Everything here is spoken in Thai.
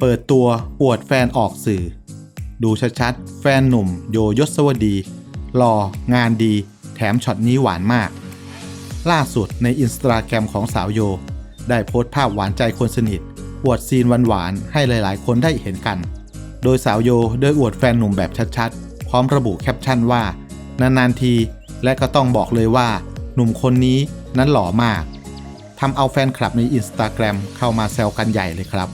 เปิดตัวอวดแฟนออกสื่อ ดูชัดๆ แฟนหนุ่มโยยศวดีหล่องานดี แถมช็อตนี้หวานมาก ล่าสุดในอินสตาแกรมของสาวโย ได้โพสต์ภาพหวานใจคนสนิท อวดซีนหวานๆให้หลายๆ คนได้เห็นกัน โดยสาวโยได้อวดแฟนหนุ่มแบบชัดๆ พร้อมระบุแคปชั่นว่า นานๆที และก็ต้องบอกเลยว่า หนุ่มคนนี้นั้นหล่อมากทำเอาแฟนคลับในอินสตาแกรมเข้ามาแซวกันใหญ่เลยครับ